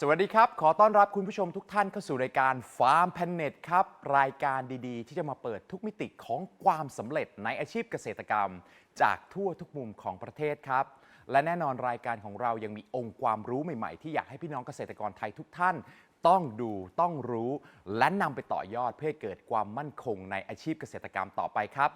สวัสดีครับ ขอต้อนรับคุณผู้ชมทุกท่านเข้าสู่รายการ Farm Planet ครับ รายการดีๆ ที่จะมาเปิดทุกมิติของความสำเร็จในอาชีพเกษตรกรรม จากทั่วทุกมุมของประเทศครับ และแน่นอนรายการของเรายังมีองค์ความรู้ใหม่ๆ ที่อยากให้พี่น้องเกษตรกรไทยทุกท่าน ต้องดูต้องรู้ และนำไปต่อยอดเพื่อให้เกิดความมั่นคงในอาชีพเกษตรกรรมต่อไปครับ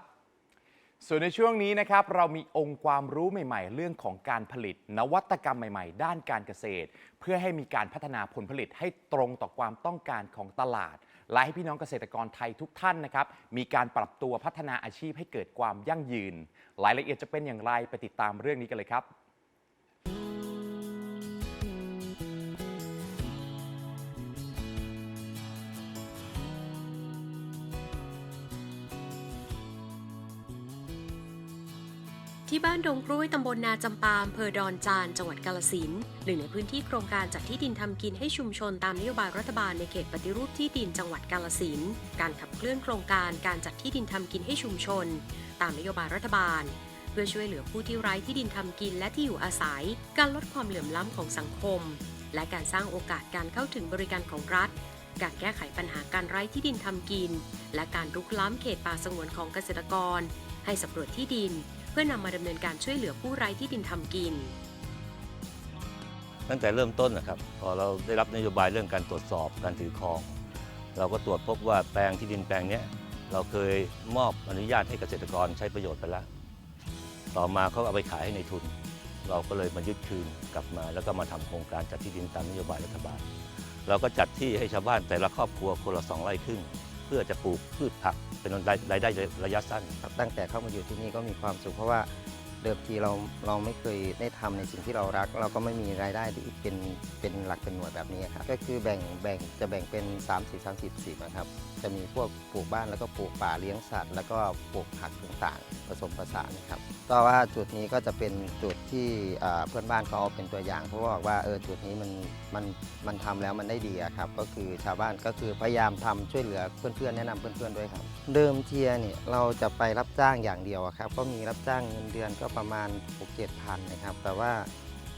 ส่วนในช่วงนี้นะครับ เรามีองค์ความรู้ใหม่ ๆ เรื่องของการผลิต นวัตกรรมใหม่ ๆ ด้านการเกษตร เพื่อให้มีการพัฒนาผลผลิตให้ตรงต่อความต้องการของตลาด และให้พี่น้องเกษตรกรไทยทุกท่านนะครับ มีการปรับตัวพัฒนาอาชีพให้เกิดความยั่งยืน รายละเอียดจะเป็นอย่างไรไปติดตามเรื่องนี้กันเลยครับ ที่บ้านดงกล้วยตำบลนาจำปาอำเภอดอนจาน จังหวัดกาลสินหนึ่งในพื้นที่โครงการจัดที่ดินทำกินให้ชุมชนตามนโยบายรัฐบาลในเขตปฏิรูปที่ดินจังหวัดกาลสินการขับเคลื่อนโครงการการจัดที่ดินทำกินให้ชุมชน ตามนโยบายรัฐบาล เพื่อช่วยเหลือผู้ที่ไร้ที่ดินทำกินและที่อยู่อาศัย การลดความเหลื่อมล้ำของสังคม และการสร้างโอกาสการเข้าถึงบริการของรัฐ การแก้ไขปัญหาการไร้ที่ดินทำกิน และการรุกล้ำเขตป่าสงวนของเกษตรกร ให้สำรวจที่ดิน พื่อนำมาดำเนินการช่วยเหลือผู้ไร้ที่ดินทำกิน ตั้งแต่เริ่มต้นนะครับ พอเราได้รับนโยบายเรื่องการตรวจสอบการถือครอง เราก็ตรวจพบว่าแปลงที่ดินแปลงเนี้ยเราเคยมอบอนุญาตให้เกษตรกรใช้ประโยชน์ไปแล้วต่อมาเขาเอาไปขายให้ในทุน เราก็เลยมายึดคืนกลับมา แล้วก็มาทำโครงการจัดที่ดินตามนโยบายรัฐบาล เราก็จัดที่ให้ชาวบ้านแต่ละครอบครัวคนละสองไร่ครึ่ง เพื่อจะปลูกพืชผักเป็นรายได้ระยะสั้นครับตั้งแต่เข้ามาอยู่ที่นี่ก็มีความสุขเพราะว่าเดิมทีเราเราไม่เคยได้ทำในสิ่งที่เรารัก เราก็ไม่มีรายได้ที่เป็นเป็นหลักเป็นหน่วยแบบนี้ครับก็คือแบ่งแบ่งจะแบ่งเป็น 30 30 10นะครับจะมีพวกปลูกบ้านแล้วก็ปลูกป่าเลี้ยงสัตว์ แล้วก็ปลูกผักต่างๆผสมผสานนะครับก็ว่าจุดนี้ก็จะเป็นจุด ที่เพื่อนบ้านเขาเอาเป็นตัวอย่างเพราะว่าบอกว่าเออจุดนี้มันมันมันทำแล้วมันได้ดีอะครับ ก็คือชาวบ้านก็คือพยายามทำช่วยเหลือเพื่อนๆแนะนำเพื่อนๆด้วยครับ เดิมเทียเนี่ยเราจะไปรับจ้างอย่างเดียวครับ ก็มีรับจ้างเงินเดือนก็ประมาณ6 7พันนะครับ แต่ว่า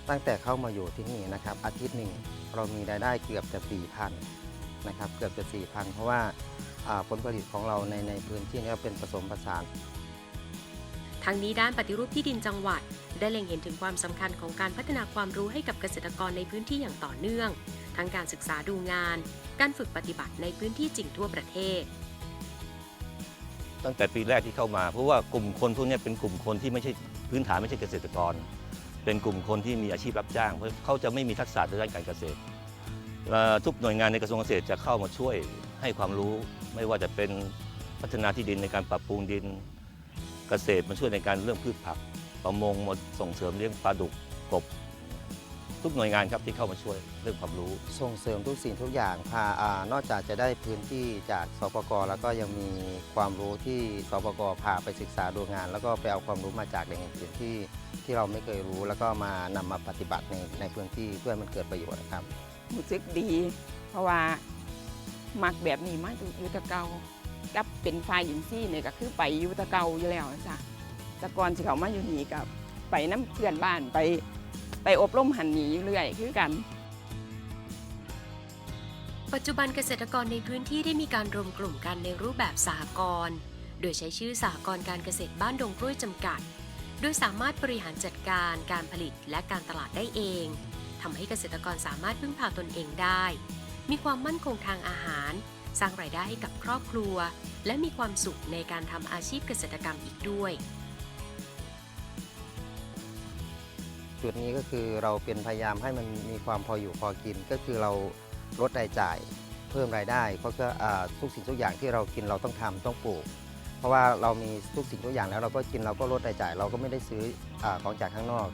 ตั้งแต่เข้ามาอยู่ที่นี่นะครับ อาทิตย์หนึ่งเรามีรายได้เกือบจะ4พันนะครับเกือบจะ4พันเพราะว่าอ่าผลผลิตของเราในในพื้นที่นี้เป็นผสมผสาน ทั้งนี้ด้านปฏิรูปที่ดินจังหวัด ได้เล็งเห็นถึงความสำคัญของการพัฒนาความรู้ให้กับเกษตรกรในพื้นที่อย่างต่อเนื่อง ทั้งการศึกษาดูงาน การฝึกปฏิบัติในพื้นที่จริงทั่วประเทศ ตั้งแต่ปีแรกที่เข้ามา เพราะว่ากลุ่มคนพวกนี้เป็นกลุ่มคนที่ไม่ใช่พื้นฐานไม่ใช่เกษตรกร เป็นกลุ่มคนที่มีอาชีพรับจ้าง เพราะเขาจะไม่มีทักษะด้านการเกษตรทุกหน่วยงานในกระทรวงเกษตรจะเข้ามาช่วยให้ความรู้ ไม่ว่าจะเป็นพัฒนาที่ดินในการปรับปรุงดิน เกษตรมาช่วยในการเรื่องพืชผัก ประมงมาส่งเสริมเลี้ยงปลาดุกกบ ทุกหน่วยงานครับที่เข้ามาช่วยเรื่องความรู้ ส่งเสริมทุกสิ่งทุกอย่างพาอานอกจากจะได้พื้นที่จากสปกแล้วก็ยังมีความรู้ที่สปกพาไปศึกษาดูงาน แล้วก็ไปเอาความรู้มาจากแหล่งอื่นๆที่ที่เราไม่เคยรู้แล้วก็มานำมาปฏิบัติในในพื้นที่เพื่อให้มันเกิดประโยชน์นะครับ รู้สึกดี เพราะว่ามักแบบนี้มาอยู่แตะเกา กับเป็นฝ่ายหญิงซี่เนี่ยก็คือไปอยู่ตะเกาอยู่แล้วจ้ะต่ก่อนที่เขามาอยู่นี่กับไปน้ำเพื่อนบ้านไปไปอบรมหันหนีอยู่เรื่อยคือกัน ปัจจุบันเกษตรกรในพื้นที่ได้มีการรวมกลุ่มกันในรูปแบบสหกรณ์โดยใช้ชื่อสหกรณ์การเกษตรบ้านดงกล้วยจำกัด โดยสามารถบริหารจัดการการผลิตและการตลาดได้เองทำให้เกษตรกรสามารถพึ่งพาตนเองได้ มีความมั่นคงทางอาหาร สร้างรายได้ให้กับครอบครัว และมีความสุขในการทำอาชีพเกษตรกรรมอีกด้วยจุดนี้ก็คือเราเป็นพยายามให้มันมีความพออยู่พอกิน ก็คือเราลดรายจ่าย เพิ่มรายได้เพราะก็ทุกสิ่งทุกอย่างที่เรากินเราต้องทำต้องปลูก เพราะว่าเรามีทุกสิ่งทุกอย่างแล้วเราก็กินเราก็ลดรายจ่าย เราก็ไม่ได้ซื้ออของจากข้างนอก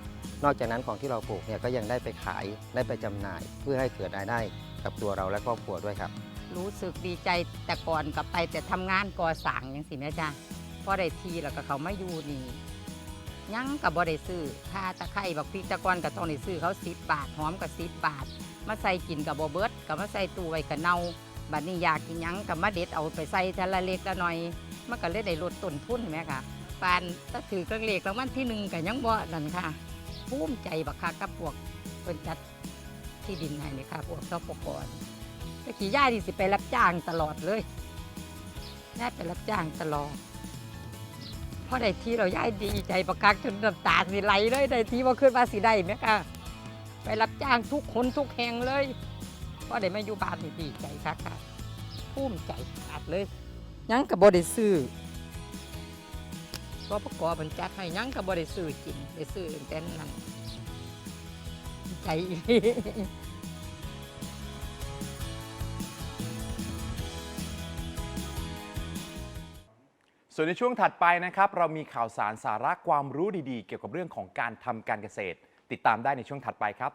นอกจากนั้นของที่เราปลูกเนี่ยก็ยังได้ไปขายได้ไปจำหน่าย เพื่อให้เกิดรายได้กับตัวเราและครอบครัวด้วยครับ รู้สึกดีใจแต่ก่อนกับไปแต่ทำงานก่อสร้างยังสิแม่จ้าพอได้ทีแล้วก็เขามาอยู่นี่ยังกับบ่ได้ซื้อค่าตะไคร้บักพริกตะกอนก็ต้องได้ซื้อเขาสิบบาทหอมกับสิบบาท มาใส่กินกับบ่เบิดกับมาใส่ตู้ไว้กับเน่าบัดนี้อยากกินหยังกับมาเด็ดเอาไปใส่ทีละเล็กละหน่อยมันก็เลยได้ลดต้นทุนแม่ค่ะปานถ้าถือเครื่องเล็กแล้ววันที่หนึ่งก็ยังบ่นั่นค่ะภูมิใจบักคักกับพวกเป็นจัดที่ดินให้นี่ค่ะพวกสปกร ตะกี้ย่าที่สิไปรับจ้างตลอดเลยย่าไปรับจ้างตลอดเพราะได้ทีเราย่ายดีใจประคักจนน้ำตาสิไหลเลยได้ทีว่าขึ้นมาสิได้ไหมคะไปรับจ้างทุกคนทุกแห่งเลยเพราะได้มาอยู่บ้านนี่ดีใจคักค่ะภูมิใจขาดเลยยังกับบได้ซื้อเพราะประกอบมันจัดให้ยังกับบได้ซื้อจริงได้ซื้อตั้งแต่นั้นใจ ส่วนในช่วงถัดไปนะครับ เรามีข่าวสารสาระความรู้ดีๆ เกี่ยวกับเรื่องของการทำการเกษตร ติดตามได้ในช่วงถัดไปครับ